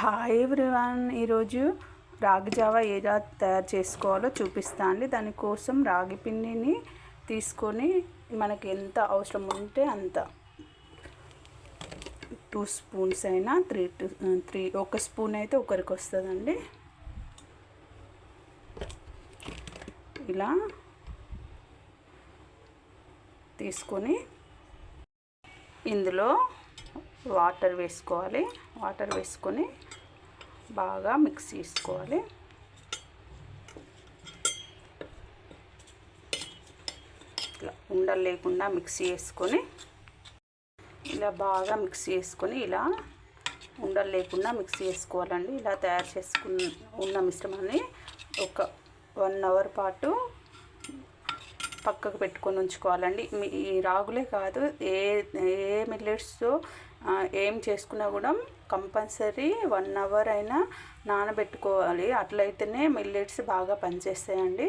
Hi everyone ఈరోజు రాగి Java ఎలా తయారు చేసుకోవాలో చూపిస్తా అండి. దానికోసం రాగి పిండిని తీసుకొని మనకి ఎంత అవసరం ఉంటే అంత టూ స్పూన్స్ అయినా త్రీ టూ త్రీ ఒక స్పూన్ అయితే ఒకరికి వస్తుందండి. ఇలా తీసుకొని ఇందులో వాటర్ వేసుకోవాలి. వాటర్ వేసుకొని బాగా మిక్స్ చేసుకోవాలి. ఇట్లా ఉండలు లేకుండా మిక్సీ చేసుకొని ఇలా బాగా మిక్స్ చేసుకొని ఇలా ఉండలు లేకుండా మిక్సీ చేసుకోవాలండి. ఇలా తయారు చేసుకున్న ఉన్న మిశ్రమాన్ని ఒక వన్ అవర్ పాటు పక్కకు పెట్టుకొని ఉంచుకోవాలండి. ఈ రాగులే కాదు ఏ ఏ మిల్లెట్స్తో ఏం చేసుకున్నా కూడా కంపల్సరీ వన్ అవర్ అయినా నానబెట్టుకోవాలి. అట్లయితేనే మిల్లెట్స్ బాగా పనిచేస్తాయండి.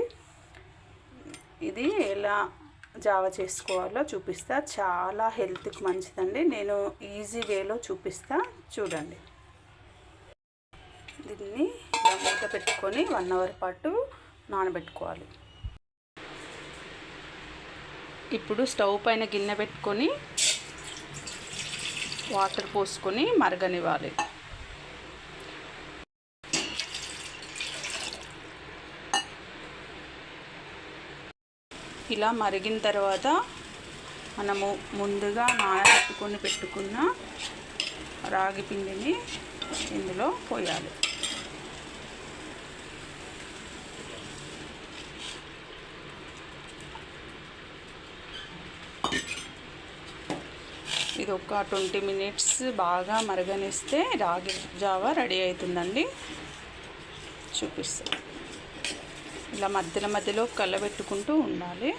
ఇది ఎలా జావ చేసుకోవాలో చూపిస్తా. చాలా హెల్త్కి మంచిదండి. నేను ఈజీ వేలో చూపిస్తా. చూడండి. దీన్ని మూత పెట్టుకొని వన్ అవర్ పాటు నానబెట్టుకోవాలి. ఇప్పుడు స్టవ్ పైన గిన్నె పెట్టుకొని వాటర్ పోసుకొని మరగనివ్వాలి. ఇలా మరిగిన తర్వాత మనము ముందుగా నానబెట్టుకొని పెట్టుకున్న రాగి పిండిని ఇందులో పోయాలి. ఇది ఒక ట్వంటీ మినిట్స్ బాగా మరగనిస్తే రాగి జావా రెడీ అవుతుందండి. చూపిస్తా ఇలా మధ్యలో మధ్యలో కలబెట్టుకుంటూ ఉండాలి.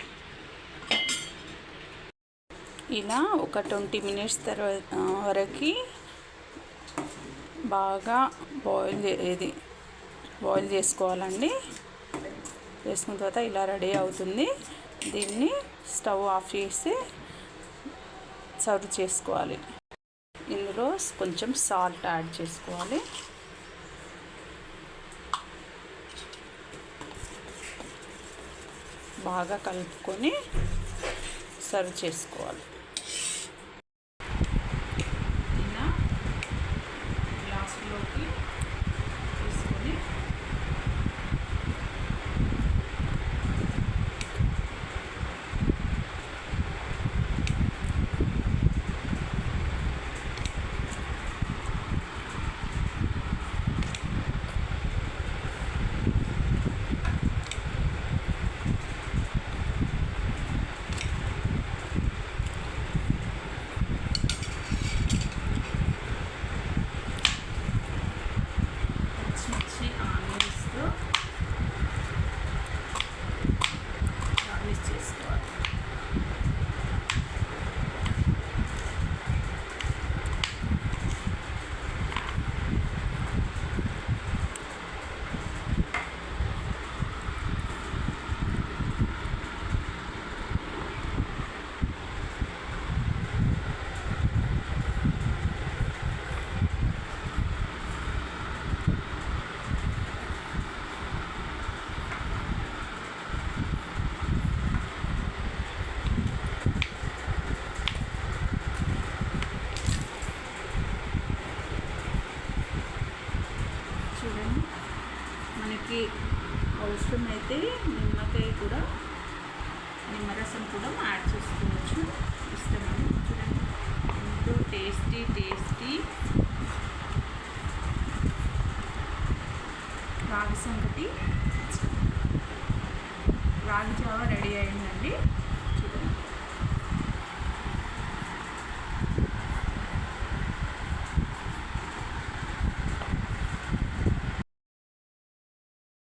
ఇలా ఒక ట్వంటీ మినిట్స్ తర్వాత వరకు బాగా బాయిల్ ఇది బాయిల్ చేసుకోవాలండి. వేసుకున్న తర్వాత ఇలా రెడీ అవుతుంది. దీన్ని స్టవ్ ఆఫ్ చేసి సర్వ్ చేసుకోవాలి. ఇందులో కొంచెం సాల్ట్ యాడ్ చేసుకోవాలి. బాగా కలుపుకొని సర్వ్ చేసుకోవాలి. మనకి అవసరమైతే నిమ్మకాయ కూడా నిమ్మరసం కూడా యాడ్ చేసుకోవచ్చు. ఇష్టమని చూడండి. ఎంతో టేస్టీ టేస్టీ. రాగి సంగటి. రాగి చావ రెడీ అయిందండి. చూడండి.